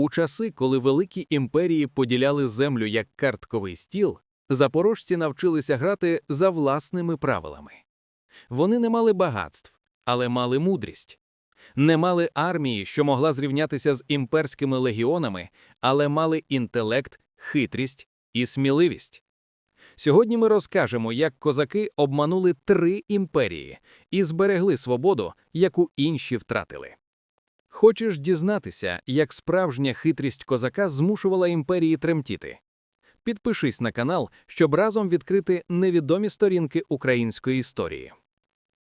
У часи, коли великі імперії поділяли землю як картковий стіл, запорожці навчилися грати за власними правилами. Вони не мали багатств, але мали мудрість. Не мали армії, що могла зрівнятися з імперськими легіонами, але мали інтелект, хитрість і сміливість. Сьогодні ми розкажемо, як козаки обманули три імперії і зберегли свободу, яку інші втратили. Хочеш дізнатися, як справжня хитрість козака змушувала імперії тремтіти? Підпишись на канал, щоб разом відкрити невідомі сторінки української історії.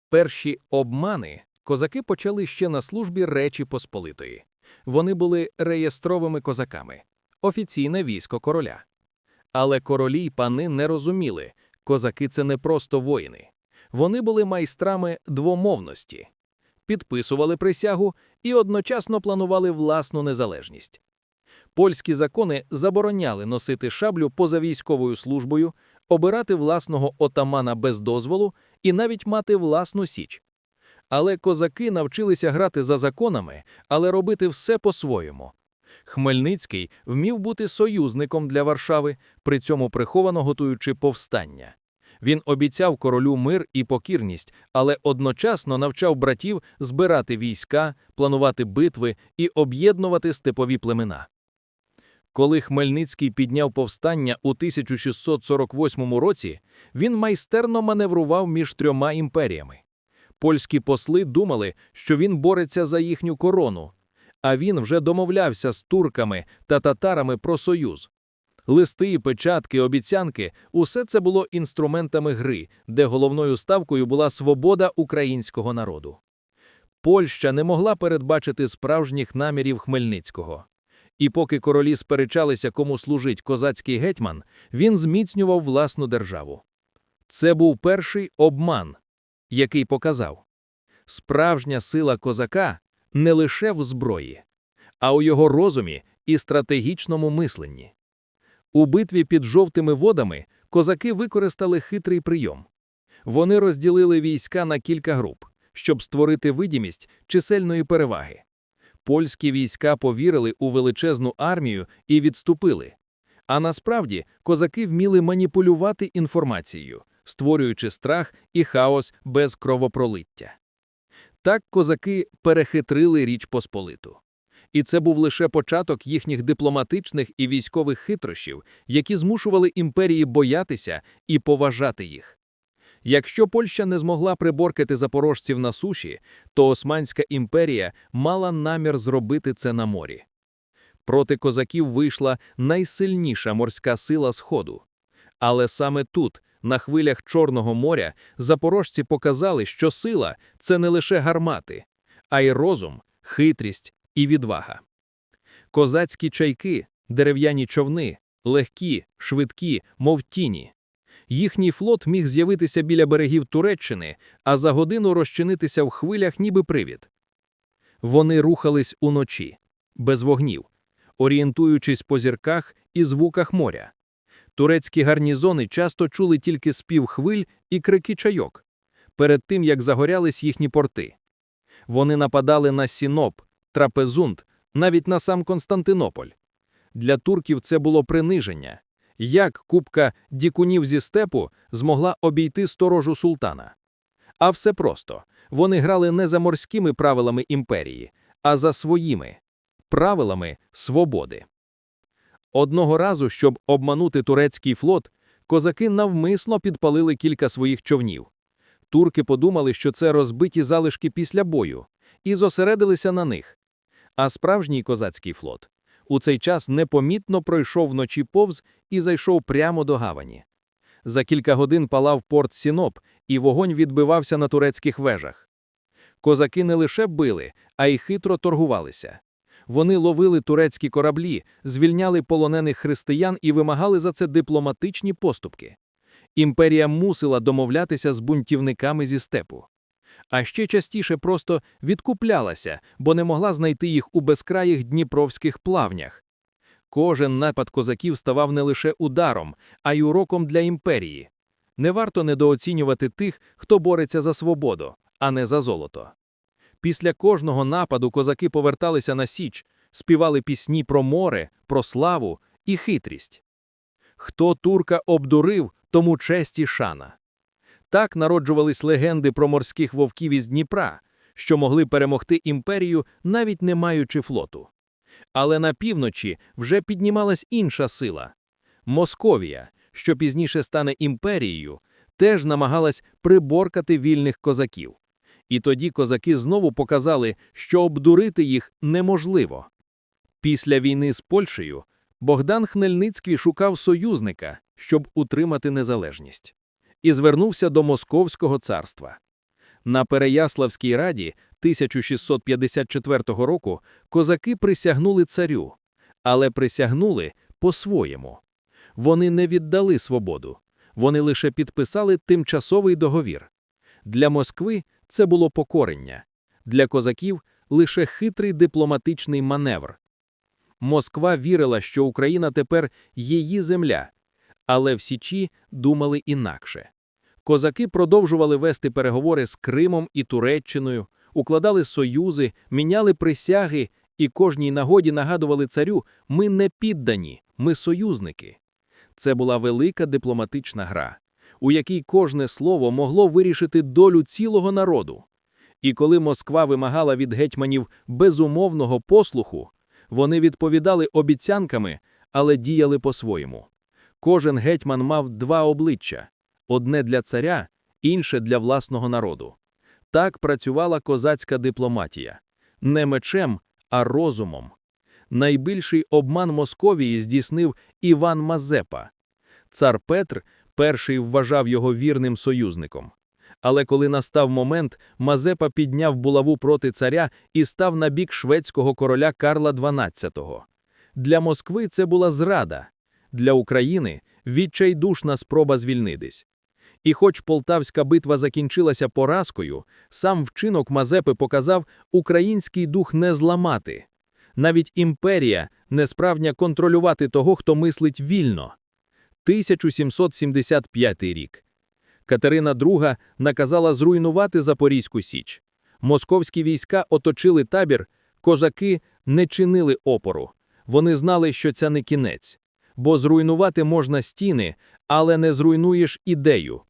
Перші обмани козаки почали ще на службі Речі Посполитої. Вони були реєстровими козаками, офіційне військо короля. Але королі й пани не розуміли, козаки це не просто воїни. Вони були майстрами двомовності, підписували присягу і одночасно планували власну незалежність. Польські закони забороняли носити шаблю поза військовою службою, обирати власного отамана без дозволу і навіть мати власну січ. Але козаки навчилися грати за законами, але робити все по-своєму. Хмельницький вмів бути союзником для Варшави, при цьому приховано готуючи повстання. Він обіцяв королю мир і покірність, але одночасно навчав братів збирати війська, планувати битви і об'єднувати степові племена. Коли Хмельницький підняв повстання у 1648 році, він майстерно маневрував між трьома імперіями. Польські посли думали, що він бореться за їхню корону, а він вже домовлявся з турками та татарами про союз. Листи, печатки, обіцянки усе це було інструментами гри, де головною ставкою була свобода українського народу. Польща не могла передбачити справжніх намірів Хмельницького. І поки королі сперечалися, кому служить козацький гетьман, він зміцнював власну державу. Це був перший обман, який показав справжня сила козака не лише в зброї, а у його розумі і стратегічному мисленні. У битві під жовтими водами козаки використали хитрий прийом. Вони розділили війська на кілька груп, щоб створити видімість чисельної переваги. Польські війська повірили у величезну армію і відступили. А насправді козаки вміли маніпулювати інформацією, створюючи страх і хаос без кровопролиття. Так козаки перехитрили Річ Посполиту. І це був лише початок їхніх дипломатичних і військових хитрощів, які змушували імперії боятися і поважати їх. Якщо Польща не змогла приборкати запорожців на суші, то Османська імперія мала намір зробити це на морі. Проти козаків вийшла найсильніша морська сила Сходу. Але саме тут, на хвилях Чорного моря, запорожці показали, що сила це не лише гармати, а й розум, хитрість і відвага. Козацькі чайки, дерев'яні човни, легкі, швидкі, мов тіні. Їхній флот міг з'явитися біля берегів Туреччини, а за годину розчинитися в хвилях, ніби привід. Вони рухались уночі, без вогнів, орієнтуючись по зірках і звуках моря. Турецькі гарнізони часто чули тільки спів хвиль і крики чайок перед тим, як загорялись їхні порти. Вони нападали на Сіноп, Трапезунд, навіть на сам Константинополь. Для турків це було приниження. Як купка дікунів зі степу змогла обійти сторожу султана? А все просто вони грали не за морськими правилами імперії, а за своїми правилами свободи. Одного разу, щоб обманути турецький флот, козаки навмисно підпалили кілька своїх човнів. Турки подумали, що це розбиті залишки після бою, і зосередилися на них. А справжній козацький флот у цей час непомітно пройшов вночі повз і зайшов прямо до гавані. За кілька годин палав порт Сіноп, і вогонь відбивався на турецьких вежах. Козаки не лише били, а й хитро торгувалися. Вони ловили турецькі кораблі, звільняли полонених християн і вимагали за це дипломатичні поступки. Імперія мусила домовлятися з бунтівниками зі степу. А ще частіше просто відкуплялася, бо не могла знайти їх у безкраїх дніпровських плавнях. Кожен напад козаків ставав не лише ударом, а й уроком для імперії. Не варто недооцінювати тих, хто бореться за свободу, а не за золото. Після кожного нападу козаки поверталися на Січ, співали пісні про море, про славу і хитрість. Хто турка обдурив, тому честь і шана. Так народжувались легенди про морських вовків із Дніпра, що могли перемогти імперію, навіть не маючи флоту. Але на півночі вже піднімалась інша сила. Московія, що пізніше стане імперією, теж намагалась приборкати вільних козаків. І тоді козаки знову показали, що обдурити їх неможливо. Після війни з Польщею Богдан Хмельницький шукав союзника, щоб утримати незалежність, і звернувся до Московського царства. На Переяславській раді 1654 року козаки присягнули царю, але присягнули по-своєму. Вони не віддали свободу, вони лише підписали тимчасовий договір. Для Москви це було покорення, для козаків лише хитрий дипломатичний маневр. Москва вірила, що Україна тепер її земля, але в Січі думали інакше. Козаки продовжували вести переговори з Кримом і Туреччиною, укладали союзи, міняли присяги і кожній нагоді нагадували царю: ми не піддані, ми союзники. Це була велика дипломатична гра, у якій кожне слово могло вирішити долю цілого народу. І коли Москва вимагала від гетьманів безумовного послуху, вони відповідали обіцянками, але діяли по-своєму. Кожен гетьман мав два обличчя одне для царя, інше для власного народу. Так працювала козацька дипломатія не мечем, а розумом. Найбільший обман Московії здійснив Іван Мазепа. Цар Петр перший вважав його вірним союзником. Але коли настав момент, Мазепа підняв булаву проти царя і став на бік шведського короля Карла XII. Для Москви це була зрада, для України відчайдушна спроба звільнитись. І хоч Полтавська битва закінчилася поразкою, сам вчинок Мазепи показав український дух не зламати. Навіть імперія не справня контролювати того, хто мислить вільно. 1775 рік. Катерина II наказала зруйнувати Запорізьку Січ. Московські війська оточили табір, козаки не чинили опору. Вони знали, що це не кінець. Бо зруйнувати можна стіни, але не зруйнуєш ідею.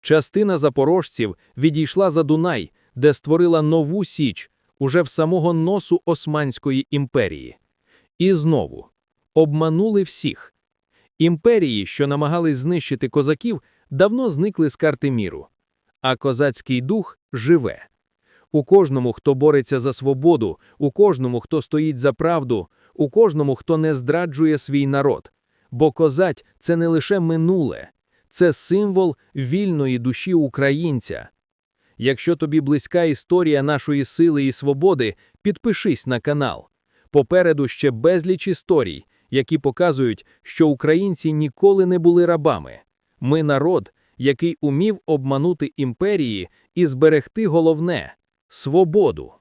Частина запорожців відійшла за Дунай, де створила нову Січ уже в самого носу Османської імперії. І знову обманули всіх. Імперії, що намагались знищити козаків, давно зникли з карти міру. А козацький дух живе. У кожному, хто бореться за свободу, у кожному, хто стоїть за правду, у кожному, хто не зраджує свій народ. Бо козать це не лише минуле, це символ вільної душі українця. Якщо тобі близька історія нашої сили і свободи, підпишись на канал. Попереду ще безліч історій, які показують, що українці ніколи не були рабами. Ми народ, який умів обманути імперії і зберегти головне свободу.